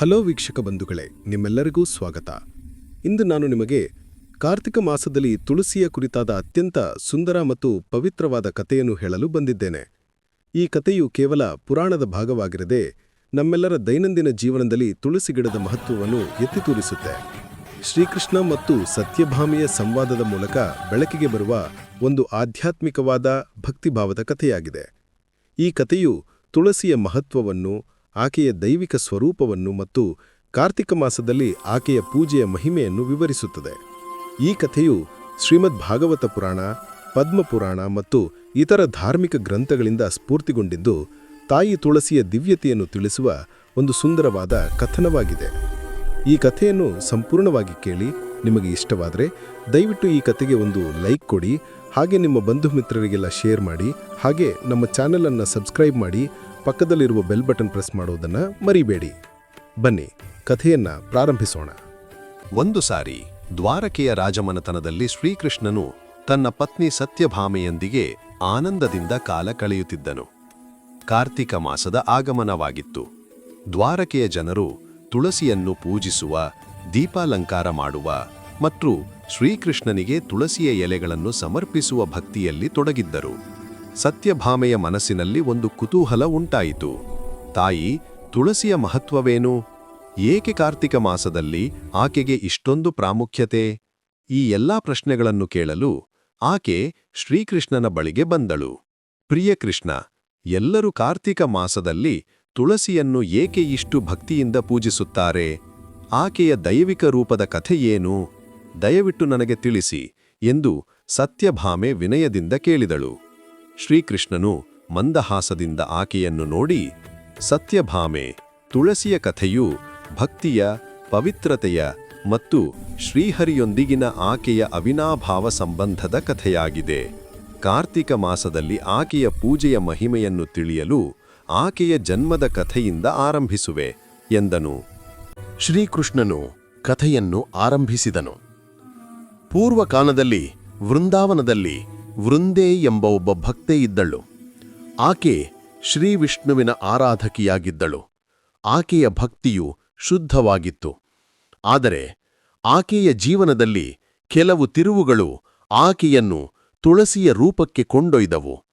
Hello ವೀಕ್ಷಕ ಬಂಧುಗಳೇ, ನಿಮ್ಮೆಲ್ಲರಿಗೂ ಸ್ವಾಗತ. ಇಂದು ನಾನು ನಿಮಗೆ ಕಾರ್ತಿಕ ಮಾಸದಲ್ಲಿ ತುಳಸಿಯ ಕುರಿತಾದ ಅತ್ಯಂತ ಸುಂದರ ಮತ್ತು ಪವಿತ್ರವಾದ ಕಥೆಯನ್ನು ಹೇಳಲು ಬಂದಿದ್ದೇನೆ. ಈ ಕಥೆಯು ಕೇವಲ ಪುರಾಣದ ಭಾಗವಾಗಿರದೆ ನಮ್ಮೆಲ್ಲರ ದೈನಂದಿನ ಜೀವನದಲ್ಲಿ ತುಳಸಿ ಗಿಡದ ಮಹತ್ವವನ್ನು ಎತ್ತಿ ತೋರಿಸುತ್ತೆ. ಶ್ರೀಕೃಷ್ಣ ಮತ್ತು ಸತ್ಯಭಾಮಿಯ ಸಂವಾದದ ಮೂಲಕ ಬೆಳಕಿಗೆ ಬರುವ ಒಂದು ಆಧ್ಯಾತ್ಮಿಕವಾದ ಭಕ್ತಿಭಾವದ ಕಥೆಯಾಗಿದೆ. ಈ ಕಥೆಯು ತುಳಸಿಯ ಮಹತ್ವವನ್ನು ಆಕೆಯ ದೈವಿಕ ಸ್ವರೂಪವನ್ನು ಮತ್ತು ಕಾರ್ತಿಕ ಮಾಸದಲ್ಲಿ ಆಕೆಯ ಪೂಜೆಯ ಮಹಿಮೆಯನ್ನು ವಿವರಿಸುತ್ತದೆ. ಈ ಕಥೆಯು ಶ್ರೀಮದ್ ಭಾಗವತ ಪುರಾಣ ಪದ್ಮಪುರಾಣ ಮತ್ತು ಇತರ ಧಾರ್ಮಿಕ ಗ್ರಂಥಗಳಿಂದ ಸ್ಫೂರ್ತಿಗೊಂಡಿದ್ದು ತಾಯಿ ತುಳಸಿಯ ದಿವ್ಯತೆಯನ್ನು ತಿಳಿಸುವ ಒಂದು ಸುಂದರವಾದ ಕಥನವಾಗಿದೆ. ಈ ಕಥೆಯನ್ನು ಸಂಪೂರ್ಣವಾಗಿ ಕೇಳಿ ನಿಮಗೆ ಇಷ್ಟವಾದರೆ ದಯವಿಟ್ಟು ಈ ಕಥೆಗೆ ಒಂದು ಲೈಕ್ ಕೊಡಿ, ಹಾಗೆ ನಿಮ್ಮ ಬಂಧು ಮಿತ್ರರಿಗೆಲ್ಲ ಶೇರ್ ಮಾಡಿ, ಹಾಗೆ ನಮ್ಮ ಚಾನೆಲನ್ನು ಸಬ್ಸ್ಕ್ರೈಬ್ ಮಾಡಿ ಪಕ್ಕದಲ್ಲಿರುವ ಬೆಲ್ ಬಟನ್ ಪ್ರೆಸ್ ಮಾಡುವುದನ್ನು ಮರಿಬೇಡಿ. ಬನ್ನಿ, ಕಥೆಯನ್ನ ಪ್ರಾರಂಭಿಸೋಣ. ಒಂದು ಸಾರಿ, ದ್ವಾರಕೆಯ ರಾಜಮನೆತನದಲ್ಲಿ ಶ್ರೀಕೃಷ್ಣನು ತನ್ನ ಪತ್ನಿ ಸತ್ಯಭಾಮೆಯೊಂದಿಗೆ ಆನಂದದಿಂದ ಕಾಲ ಕಳೆಯುತ್ತಿದ್ದನು. ಕಾರ್ತಿಕ ಮಾಸದ ಆಗಮನವಾಗಿತ್ತು. ದ್ವಾರಕೆಯ ಜನರು ತುಳಸಿಯನ್ನು ಪೂಜಿಸುವ, ದೀಪಾಲಂಕಾರ ಮಾಡುವ ಮತ್ತು ಶ್ರೀಕೃಷ್ಣನಿಗೆ ತುಳಸಿಯ ಎಲೆಗಳನ್ನು ಸಮರ್ಪಿಸುವ ಭಕ್ತಿಯಲ್ಲಿ ತೊಡಗಿದ್ದರು. ಸತ್ಯಭಾಮೆಯ ಮನಸ್ಸಿನಲ್ಲಿ ಒಂದು ಕುತೂಹಲ ಉಂಟಾಯಿತು. ತಾಯಿ, ತುಳಸಿಯ ಮಹತ್ವವೇನು? ಏಕೆ ಕಾರ್ತಿಕ ಮಾಸದಲ್ಲಿ ಆಕೆಗೆ ಇಷ್ಟೊಂದು ಪ್ರಾಮುಖ್ಯತೆ? ಈ ಎಲ್ಲಾ ಪ್ರಶ್ನೆಗಳನ್ನು ಕೇಳಲು ಆಕೆ ಶ್ರೀಕೃಷ್ಣನ ಬಳಿಗೆ ಬಂದಳು. ಪ್ರಿಯ ಕೃಷ್ಣ, ಎಲ್ಲರೂ ಕಾರ್ತಿಕ ಮಾಸದಲ್ಲಿ ತುಳಸಿಯನ್ನು ಏಕೆ ಇಷ್ಟು ಭಕ್ತಿಯಿಂದ ಪೂಜಿಸುತ್ತಾರೆ? ಆಕೆಯ ದೈವಿಕ ರೂಪದ ಕಥೆಯೇನು ದಯವಿಟ್ಟು ನನಗೆ ತಿಳಿಸಿ ಎಂದು ಸತ್ಯಭಾಮೆ ವಿನಯದಿಂದ ಕೇಳಿದಳು. ಶ್ರೀಕೃಷ್ಣನು ಮಂದಹಾಸದಿಂದ ಆಕೆಯನ್ನು ನೋಡಿ, ಸತ್ಯಭಾಮೆ, ತುಳಸಿಯ ಕಥೆಯು ಭಕ್ತಿಯ, ಪವಿತ್ರತೆಯ ಮತ್ತು ಶ್ರೀಹರಿಯೊಂದಿಗಿನ ಆಕೆಯ ಅವಿನಾಭಾವ ಸಂಬಂಧದ ಕಥೆಯಾಗಿದೆ. ಕಾರ್ತಿಕ ಮಾಸದಲ್ಲಿ ಆಕೆಯ ಪೂಜೆಯ ಮಹಿಮೆಯನ್ನು ತಿಳಿಯಲು ಆಕೆಯ ಜನ್ಮದ ಕಥೆಯಿಂದ ಆರಂಭಿಸುವೆ, ಎಂದನು. ಶ್ರೀಕೃಷ್ಣನು ಕಥೆಯನ್ನು ಆರಂಭಿಸಿದನು. ಪೂರ್ವಕಾಲದಲ್ಲಿ ವೃಂದಾವನದಲ್ಲಿ ವೃಂದೇ ಎಂಬ ಒಬ್ಬ ಭಕ್ತೆ ಇದ್ದಳು. ಆಕೆ ಶ್ರೀ ವಿಷ್ಣುವಿನ ಆರಾಧಕಿಯಾಗಿದ್ದಳು. ಆಕೆಯ ಭಕ್ತಿಯು ಶುದ್ಧವಾಗಿತ್ತು. ಆದರೆ ಆಕೆಯ ಜೀವನದಲ್ಲಿ ಕೆಲವು ತಿರುವುಗಳು ಆಕೆಯನ್ನು ತುಳಸಿಯ ರೂಪಕ್ಕೆ ಕೊಂಡೊಯ್ದವು.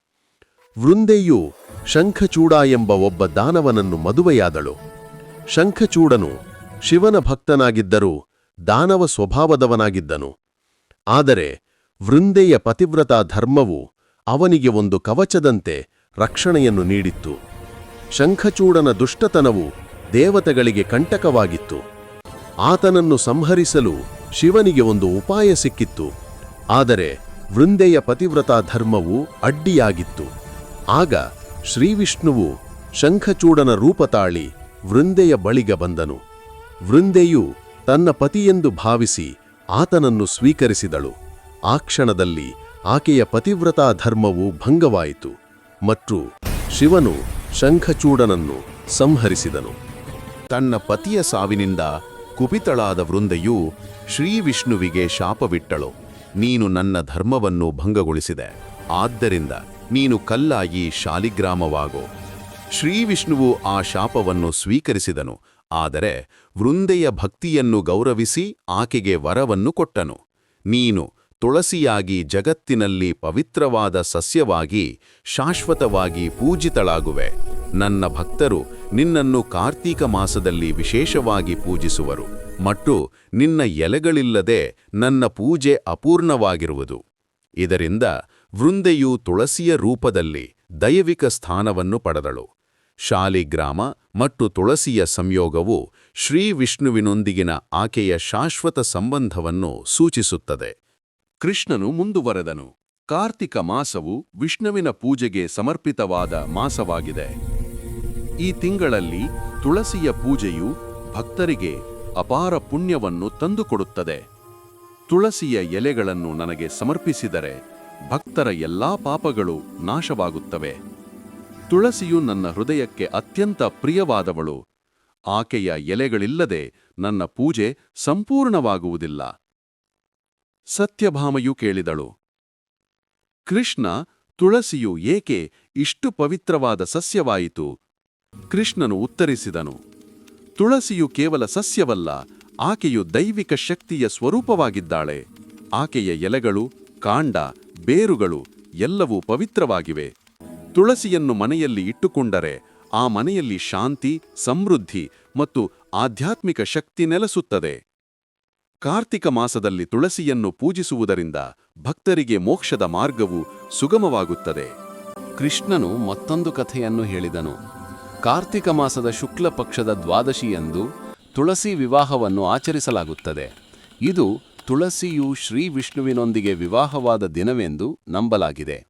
ವೃಂದೆಯು ಶಂಖಚೂಡ ಎಂಬ ಒಬ್ಬ ದಾನವನನ್ನು ಮದುವೆಯಾದಳು. ಶಂಖಚೂಡನು ಶಿವನ ಭಕ್ತನಾಗಿದ್ದರೂ ದಾನವ ಸ್ವಭಾವದವನಾಗಿದ್ದನು. ಆದರೆ ವೃಂದೆಯ ಪತಿವ್ರತಾ ಧರ್ಮವು ಅವನಿಗೆ ಒಂದು ಕವಚದಂತೆ ರಕ್ಷಣೆಯನ್ನು ನೀಡಿತ್ತು. ಶಂಖಚೂಡನ ದುಷ್ಟತನವು ದೇವತೆಗಳಿಗೆ ಕಂಟಕವಾಗಿತ್ತು. ಆತನನ್ನು ಸಂಹರಿಸಲು ಶಿವನಿಗೆ ಒಂದು ಉಪಾಯ ಸಿಕ್ಕಿತ್ತು. ಆದರೆ ವೃಂದೆಯ ಪತಿವ್ರತಾ ಧರ್ಮವು ಅಡ್ಡಿಯಾಗಿತ್ತು. ಆಗ ಶ್ರೀವಿಷ್ಣುವು ಶಂಖಚೂಡನ ರೂಪ ತಾಳಿ ವೃಂದೆಯ ಬಳಿಗ ಬಂದನು. ವೃಂದೆಯು ತನ್ನ ಪತಿಯೆಂದು ಭಾವಿಸಿ ಆತನನ್ನು ಸ್ವೀಕರಿಸಿದಳು. ಆ ಕ್ಷಣದಲ್ಲಿ ಆಕೆಯ ಪತಿವ್ರತಾ ಧರ್ಮವು ಭಂಗವಾಯಿತು ಮತ್ತು ಶಿವನು ಶಂಖಚೂಡನನ್ನು ಸಂಹರಿಸಿದನು. ತನ್ನ ಪತಿಯ ಸಾವಿನಿಂದ ಕುಪಿತಳಾದ ವೃಂದೆಯು ಶ್ರೀವಿಷ್ಣುವಿಗೆ ಶಾಪವಿಟ್ಟಳು. ನೀನು ನನ್ನ ಧರ್ಮವನ್ನು ಭಂಗಗೊಳಿಸಿದೆ. ಆದ್ದರಿಂದ ನೀನು ಕಲ್ಲಾಗಿ ಶಾಲಿಗ್ರಾಮವಾಗೋ. ಶ್ರೀವಿಷ್ಣುವು ಆ ಶಾಪವನ್ನು ಸ್ವೀಕರಿಸಿದನು. ಆದರೆ ವೃಂದೆಯ ಭಕ್ತಿಯನ್ನು ಗೌರವಿಸಿ ಆಕೆಗೆ ವರವನ್ನು ಕೊಟ್ಟನು. ನೀನು ತುಳಸಿಯಾಗಿ ಜಗತ್ತಿನಲ್ಲಿ ಪವಿತ್ರವಾದ ಸಸ್ಯವಾಗಿ ಶಾಶ್ವತವಾಗಿ ಪೂಜಿತಳಾಗುವೆ. ನನ್ನ ಭಕ್ತರು ನಿನ್ನನ್ನು ಕಾರ್ತೀಕ ಮಾಸದಲ್ಲಿ ವಿಶೇಷವಾಗಿ ಪೂಜಿಸುವರು. ಮತ್ತು ನಿನ್ನ ಎಲೆಗಳಿಲ್ಲದೆ ನನ್ನ ಪೂಜೆ ಅಪೂರ್ಣವಾಗಿರುವುದು. ಇದರಿಂದ ವೃಂದೆಯು ತುಳಸಿಯ ರೂಪದಲ್ಲಿ ದೈವಿಕ ಸ್ಥಾನವನ್ನು ಪಡೆದಳು. ಶಾಲಿಗ್ರಾಮ ಮತ್ತು ತುಳಸಿಯ ಸಂಯೋಗವು ಶ್ರೀ ವಿಷ್ಣುವಿನೊಂದಿಗಿನ ಆಕೆಯ ಶಾಶ್ವತ ಸಂಬಂಧವನ್ನು ಸೂಚಿಸುತ್ತದೆ. ಕೃಷ್ಣನು ಮುಂದುವರೆದನು. ಕಾರ್ತಿಕ ಮಾಸವು ವಿಷ್ಣುವಿನ ಪೂಜೆಗೆ ಸಮರ್ಪಿತವಾದ ಮಾಸವಾಗಿದೆ. ಈ ತಿಂಗಳಲ್ಲಿ ತುಳಸಿಯ ಪೂಜೆಯು ಭಕ್ತರಿಗೆ ಅಪಾರ ಪುಣ್ಯವನ್ನು ತಂದುಕೊಡುತ್ತದೆ. ತುಳಸಿಯ ಎಲೆಗಳನ್ನು ನನಗೆ ಸಮರ್ಪಿಸಿದರೆ ಭಕ್ತರ ಎಲ್ಲಾ ಪಾಪಗಳು ನಾಶವಾಗುತ್ತವೆ. ತುಳಸಿಯು ನನ್ನ ಹೃದಯಕ್ಕೆ ಅತ್ಯಂತ ಪ್ರಿಯವಾದವಳು. ಆಕೆಯ ಎಲೆಗಳಿಲ್ಲದೆ ನನ್ನ ಪೂಜೆ ಸಂಪೂರ್ಣವಾಗುವುದಿಲ್ಲ. ಸತ್ಯಭಾಮೆಯು ಕೇಳಿದಳು. ಕೃಷ್ಣ, ತುಳಸಿಯು ಏಕೆ ಇಷ್ಟು ಪವಿತ್ರವಾದ ಸಸ್ಯವಾಯಿತು? ಕೃಷ್ಣನು ಉತ್ತರಿಸಿದನು. ತುಳಸಿಯು ಕೇವಲ ಸಸ್ಯವಲ್ಲ, ಆಕೆಯು ದೈವಿಕ ಶಕ್ತಿಯ ಸ್ವರೂಪವಾಗಿದ್ದಾಳೆ. ಆಕೆಯ ಎಲೆಗಳು, ಕಾಂಡ, ಬೇರುಗಳು ಎಲ್ಲವೂ ಪವಿತ್ರವಾಗಿವೆ. ತುಳಸಿಯನ್ನು ಮನೆಯಲ್ಲಿ ಇಟ್ಟುಕೊಂಡರೆ ಆ ಮನೆಯಲ್ಲಿ ಶಾಂತಿ, ಸಮೃದ್ಧಿ ಮತ್ತು ಆಧ್ಯಾತ್ಮಿಕ ಶಕ್ತಿ ನೆಲೆಸುತ್ತದೆ. ಕಾರ್ತಿಕ ಮಾಸದಲ್ಲಿ ತುಳಸಿಯನ್ನು ಪೂಜಿಸುವುದರಿಂದ ಭಕ್ತರಿಗೆ ಮೋಕ್ಷದ ಮಾರ್ಗವು ಸುಗಮವಾಗುತ್ತದೆ. ಕೃಷ್ಣನು ಮತ್ತೊಂದು ಕಥೆಯನ್ನು ಹೇಳಿದನು. ಕಾರ್ತಿಕ ಮಾಸದ ಶುಕ್ಲ ಪಕ್ಷದ ದ್ವಾದಶಿಯಂದು ತುಳಸಿ ವಿವಾಹವನ್ನು ಆಚರಿಸಲಾಗುತ್ತದೆ. ಇದು ತುಳಸಿಯು ಶ್ರೀ ವಿಷ್ಣುವಿನೊಂದಿಗೆ ವಿವಾಹವಾದ ದಿನವೆಂದು ನಂಬಲಾಗಿದೆ.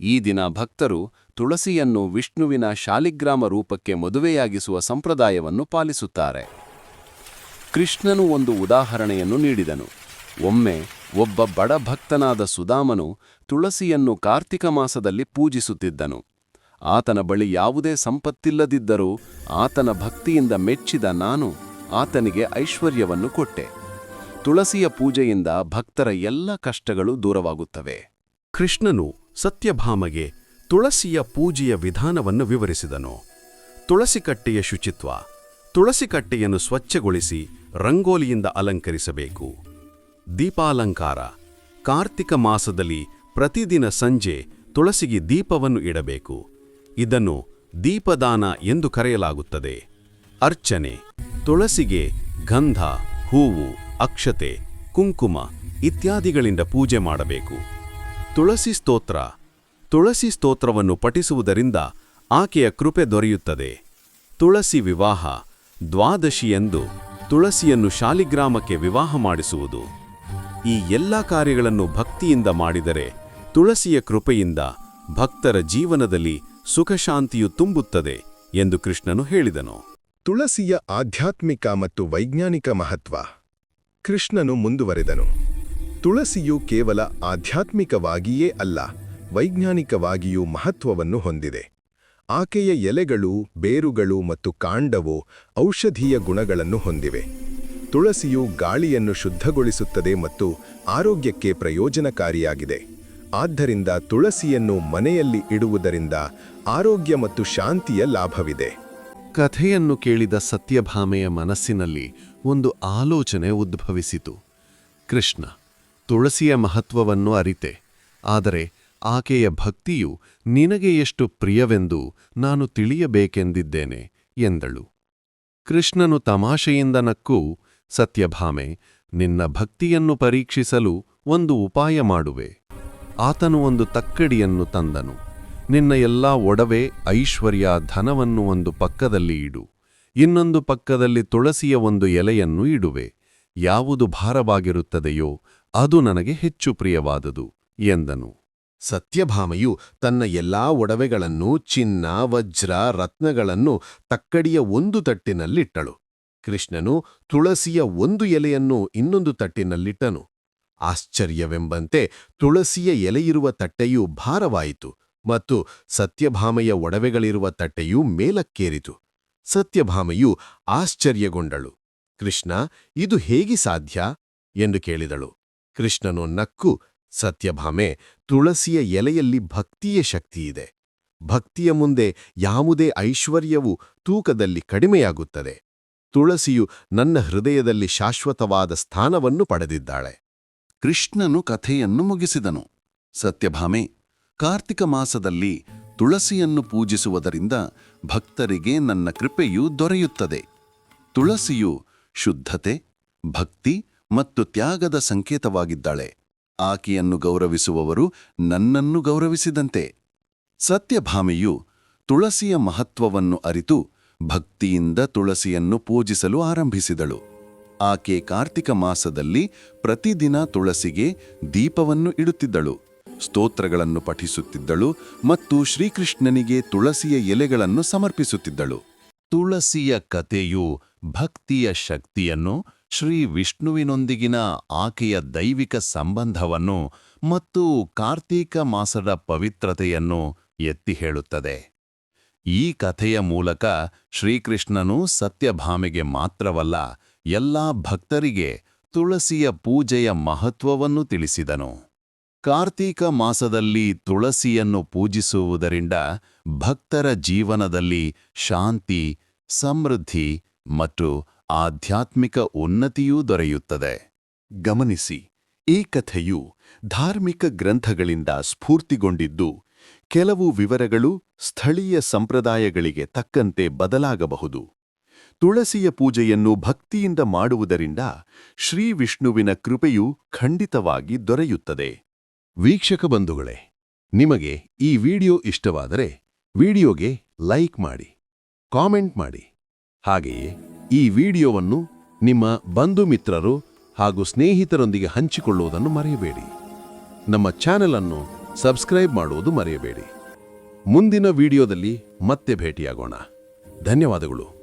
ಈ ದಿನ ಭಕ್ತರು ತುಳಸಿಯನ್ನು ವಿಷ್ಣುವಿನ ಶಾಲಿಗ್ರಾಮ ರೂಪಕ್ಕೆ ಮದುವೆಯಾಗಿಸುವ ಸಂಪ್ರದಾಯವನ್ನು ಪಾಲಿಸುತ್ತಾರೆ. ಕೃಷ್ಣನು ಒಂದು ಉದಾಹರಣೆಯನ್ನು ನೀಡಿದನು. ಒಮ್ಮೆ ಒಬ್ಬ ಬಡ ಭಕ್ತನಾದ ಸುದಾಮನು ತುಳಸಿಯನ್ನು ಕಾರ್ತಿಕ ಮಾಸದಲ್ಲಿ ಪೂಜಿಸುತ್ತಿದ್ದನು. ಆತನ ಬಳಿ ಯಾವುದೇ ಸಂಪತ್ತಿಲ್ಲದಿದ್ದರೂ ಆತನ ಭಕ್ತಿಯಿಂದ ಮೆಚ್ಚಿದ ನಾನು ಆತನಿಗೆ ಐಶ್ವರ್ಯವನ್ನು ಕೊಟ್ಟೆ. ತುಳಸಿಯ ಪೂಜೆಯಿಂದ ಭಕ್ತರ ಎಲ್ಲ ಕಷ್ಟಗಳು ದೂರವಾಗುತ್ತವೆ. ಕೃಷ್ಣನು ಸತ್ಯಭಾಮಗೆ ತುಳಸಿಯ ಪೂಜೆಯ ವಿಧಾನವನ್ನು ವಿವರಿಸಿದನು. ತುಳಸಿಕಟ್ಟೆಯ ಶುಚಿತ್ವ ತುಳಸಿಕಟ್ಟೆಯನ್ನು ಸ್ವಚ್ಛಗೊಳಿಸಿ ರಂಗೋಲಿಯಿಂದ ಅಲಂಕರಿಸಬೇಕು. ದೀಪಾಲಂಕಾರ. ಕಾರ್ತಿಕ ಮಾಸದಲ್ಲಿ ಪ್ರತಿದಿನ ಸಂಜೆ ತುಳಸಿಗೆ ದೀಪವನ್ನು ಇಡಬೇಕು. ಇದನ್ನು ದೀಪದಾನ ಎಂದು ಕರೆಯಲಾಗುತ್ತದೆ. ಅರ್ಚನೆ. ತುಳಸಿಗೆ ಗಂಧ, ಹೂವು, ಅಕ್ಷತೆ, ಕುಂಕುಮ ಇತ್ಯಾದಿಗಳಿಂದ ಪೂಜೆ ಮಾಡಬೇಕು. ತುಳಸಿ ಸ್ತೋತ್ರ. ತುಳಸಿ ಸ್ತೋತ್ರವನ್ನು ಪಠಿಸುವುದರಿಂದ ಆಕೆಯ ಕೃಪೆ ದೊರೆಯುತ್ತದೆ. ತುಳಸಿ ವಿವಾಹ. ದ್ವಾದಶಿಯಂದು ತುಳಸಿಯನ್ನು ಶಾಲಿಗ್ರಾಮಕ್ಕೆ ವಿವಾಹ ಮಾಡಿಸುವುದು. ಈ ಎಲ್ಲ ಕಾರ್ಯಗಳನ್ನು ಭಕ್ತಿಯಿಂದ ಮಾಡಿದರೆ ತುಳಸಿಯ ಕೃಪೆಯಿಂದ ಭಕ್ತರ ಜೀವನದಲ್ಲಿ ಸುಖಶಾಂತಿಯು ತುಂಬುತ್ತದೆ ಎಂದು ಕೃಷ್ಣನು ಹೇಳಿದನು. ತುಳಸಿಯ ಆಧ್ಯಾತ್ಮಿಕ ಮತ್ತು ವೈಜ್ಞಾನಿಕ ಮಹತ್ವ. ಕೃಷ್ಣನು ಮುಂದುವರೆದನು. ತುಳಸಿಯು ಕೇವಲ ಆಧ್ಯಾತ್ಮಿಕವಾಗಿಯೇ ಅಲ್ಲ, ವೈಜ್ಞಾನಿಕವಾಗಿಯೂ ಮಹತ್ವವನ್ನು ಹೊಂದಿದೆ. ಆಕೆಯ ಎಲೆಗಳು, ಬೇರುಗಳು ಮತ್ತು ಕಾಂಡವು ಔಷಧೀಯ ಗುಣಗಳನ್ನು ಹೊಂದಿವೆ. ತುಳಸಿಯು ಗಾಳಿಯನ್ನು ಶುದ್ಧಗೊಳಿಸುತ್ತದೆ ಮತ್ತು ಆರೋಗ್ಯಕ್ಕೆ ಪ್ರಯೋಜನಕಾರಿಯಾಗಿದೆ. ಆದ್ದರಿಂದ ತುಳಸಿಯನ್ನು ಮನೆಯಲ್ಲಿ ಇಡುವುದರಿಂದ ಆರೋಗ್ಯ ಮತ್ತು ಶಾಂತಿಯ ಲಾಭವಿದೆ. ಕಥೆಯನ್ನು ಕೇಳಿದ ಸತ್ಯಭಾಮೆಯ ಮನಸ್ಸಿನಲ್ಲಿ ಒಂದು ಆಲೋಚನೆ ಉದ್ಭವಿಸಿತು. ಕೃಷ್ಣ, ತುಳಸಿಯ ಮಹತ್ವವನ್ನು ಅರಿತೆ, ಆದರೆ ಆಕೆಯ ಭಕ್ತಿಯು ನಿನಗೆ ಎಷ್ಟು ಪ್ರಿಯವೆಂದು ನಾನು ತಿಳಿಯಬೇಕೆಂದಿದ್ದೇನೆ ಎಂದಳು. ಕೃಷ್ಣನು ತಮಾಷೆಯಿಂದ ನಕ್ಕು, ಸತ್ಯಭಾಮೆ, ನಿನ್ನ ಭಕ್ತಿಯನ್ನು ಪರೀಕ್ಷಿಸಲು ಒಂದು ಉಪಾಯ ಮಾಡುವೆ. ಆತನು ಒಂದು ತಕ್ಕಡಿಯನ್ನು ತಂದನು. ನಿನ್ನ ಎಲ್ಲಾ ಒಡವೆ, ಐಶ್ವರ್ಯ, ಧನವನ್ನು ಒಂದು ಪಕ್ಕದಲ್ಲಿ ಇಡು. ಇನ್ನೊಂದು ಪಕ್ಕದಲ್ಲಿ ತುಳಸಿಯ ಒಂದು ಎಲೆಯನ್ನು ಇಡುವೆ. ಯಾವುದು ಭಾರವಾಗಿರುತ್ತದೆಯೋ ಅದು ನನಗೆ ಹೆಚ್ಚು ಪ್ರಿಯವಾದುದು ಎಂದನು. ಸತ್ಯಭಾಮೆಯು ತನ್ನ ಎಲ್ಲಾ ಒಡವೆಗಳನ್ನು ಚಿನ್ನ, ವಜ್ರ, ರತ್ನಗಳನ್ನು ತಕ್ಕಡಿಯ ಒಂದು ತಟ್ಟಿನಲ್ಲಿಟ್ಟಳು. ಕೃಷ್ಣನು ತುಳಸಿಯ ಒಂದು ಎಲೆಯನ್ನು ಇನ್ನೊಂದು ತಟ್ಟಿನಲ್ಲಿಟ್ಟನು. ಆಶ್ಚರ್ಯವೆಂಬಂತೆ ತುಳಸಿಯ ಎಲೆಯಿರುವ ತಟ್ಟೆಯು ಭಾರವಾಯಿತು ಮತ್ತು ಸತ್ಯಭಾಮೆಯ ಒಡವೆಗಳಿರುವ ತಟ್ಟೆಯು ಮೇಲಕ್ಕೇರಿತು. ಸತ್ಯಭಾಮೆಯು ಆಶ್ಚರ್ಯಗೊಂಡಳು. ಕೃಷ್ಣ, ಇದು ಹೇಗೆ ಸಾಧ್ಯ? ಎಂದು ಕೇಳಿದಳು. ಕೃಷ್ಣನು ನಕ್ಕು ಸತ್ಯಭಾಮೆ ತುಳಸಿಯ ಎಲೆಯಲ್ಲಿ ಭಕ್ತಿಯ ಶಕ್ತಿಯಿದೆ. ಭಕ್ತಿಯ ಮುಂದೆ ಯಾವುದೇ ಐಶ್ವರ್ಯವು ತೂಕದಲ್ಲಿ ಕಡಿಮೆಯಾಗುತ್ತದೆ. ತುಳಸಿಯು ನನ್ನ ಹೃದಯದಲ್ಲಿ ಶಾಶ್ವತವಾದ ಸ್ಥಾನವನ್ನು ಪಡೆದಿದ್ದಾಳೆ. ಕೃಷ್ಣನು ಕಥೆಯನ್ನು ಮುಗಿಸಿದನು. ಸತ್ಯಭಾಮೆ, ಕಾರ್ತಿಕ ಮಾಸದಲ್ಲಿ ತುಳಸಿಯನ್ನು ಪೂಜಿಸುವುದರಿಂದ ಭಕ್ತರಿಗೆ ನನ್ನ ಕೃಪೆಯು ದೊರೆಯುತ್ತದೆ. ತುಳಸಿಯು ಶುದ್ಧತೆ, ಭಕ್ತಿ ಮತ್ತು ತ್ಯಾಗದ ಸಂಕೇತವಾಗಿದ್ದಾಳೆ. ಆಕೆಯನ್ನು ಗೌರವಿಸುವವರು ನನ್ನನ್ನು ಗೌರವಿಸಿದಂತೆ. ಸತ್ಯಭಾಮೆಯು ತುಳಸಿಯ ಮಹತ್ವವನ್ನು ಅರಿತು ಭಕ್ತಿಯಿಂದ ತುಳಸಿಯನ್ನು ಪೂಜಿಸಲು ಆರಂಭಿಸಿದಳು. ಆಕೆ ಕಾರ್ತಿಕ ಮಾಸದಲ್ಲಿ ಪ್ರತಿದಿನ ತುಳಸಿಗೆ ದೀಪವನ್ನು ಇಡುತ್ತಿದ್ದಳು. ಸ್ತೋತ್ರಗಳನ್ನು ಪಠಿಸುತ್ತಿದ್ದಳು ಮತ್ತು ಶ್ರೀಕೃಷ್ಣನಿಗೆ ತುಳಸಿಯ ಎಲೆಗಳನ್ನು ಸಮರ್ಪಿಸುತ್ತಿದ್ದಳು. ತುಳಸಿಯ ಕಥೆಯು ಭಕ್ತಿಯ ಶಕ್ತಿಯನ್ನು ಶ್ರೀ ವಿಷ್ಣುವಿನೊಂದಿಗಿನ ಆಕೆಯ ದೈವಿಕ ಸಂಬಂಧವನ್ನು ಮತ್ತು ಕಾರ್ತೀಕ ಮಾಸದ ಪವಿತ್ರತೆಯನ್ನು ಎತ್ತಿ ಹೇಳುತ್ತದೆ. ಈ ಕಥೆಯ ಮೂಲಕ ಶ್ರೀಕೃಷ್ಣನು ಸತ್ಯಭಾಮೆಗೆ ಮಾತ್ರವಲ್ಲ, ಎಲ್ಲಾ ಭಕ್ತರಿಗೆ ತುಳಸಿಯ ಪೂಜೆಯ ಮಹತ್ವವನ್ನು ತಿಳಿಸಿದನು. ಕಾರ್ತೀಕ ಮಾಸದಲ್ಲಿ ತುಳಸಿಯನ್ನು ಪೂಜಿಸುವುದರಿಂದ ಭಕ್ತರ ಜೀವನದಲ್ಲಿ ಶಾಂತಿ, ಸಮೃದ್ಧಿ ಮತ್ತು ಆಧ್ಯಾತ್ಮಿಕ ಉನ್ನತಿಯೂ ದೊರೆಯುತ್ತದೆ. ಗಮನಿಸಿ, ಈ ಕಥೆಯು ಧಾರ್ಮಿಕ ಗ್ರಂಥಗಳಿಂದ ಸ್ಫೂರ್ತಿಗೊಂಡಿದ್ದು, ಕೆಲವು ವಿವರಗಳು ಸ್ಥಳೀಯ ಸಂಪ್ರದಾಯಗಳಿಗೆ ತಕ್ಕಂತೆ ಬದಲಾಗಬಹುದು. ತುಳಸಿಯ ಪೂಜೆಯನ್ನು ಭಕ್ತಿಯಿಂದ ಮಾಡುವುದರಿಂದ ಶ್ರೀ ವಿಷ್ಣುವಿನ ಕೃಪೆಯು ಖಂಡಿತವಾಗಿ ದೊರೆಯುತ್ತದೆ. ವೀಕ್ಷಕ ಬಂಧುಗಳೇ, ನಿಮಗೆ ಈ ವಿಡಿಯೋ ಇಷ್ಟವಾದರೆ ವಿಡಿಯೋಗೆ ಲೈಕ್ ಮಾಡಿ, ಕಾಮೆಂಟ್ ಮಾಡಿ. ಹಾಗೆಯೇ ಈ ವಿಡಿಯೋವನ್ನು ನಿಮ್ಮ ಬಂಧು ಮಿತ್ರರು ಹಾಗೂ ಸ್ನೇಹಿತರೊಂದಿಗೆ ಹಂಚಿಕೊಳ್ಳುವುದನ್ನು ಮರೆಯಬೇಡಿ. ನಮ್ಮ ಚಾನೆಲ್ ಅನ್ನು ಸಬ್ಸ್ಕ್ರೈಬ್ ಮಾಡುವುದು ಮರೆಯಬೇಡಿ. ಮುಂದಿನ ವಿಡಿಯೋದಲ್ಲಿ ಮತ್ತೆ ಭೇಟಿಯಾಗೋಣ. ಧನ್ಯವಾದಗಳು.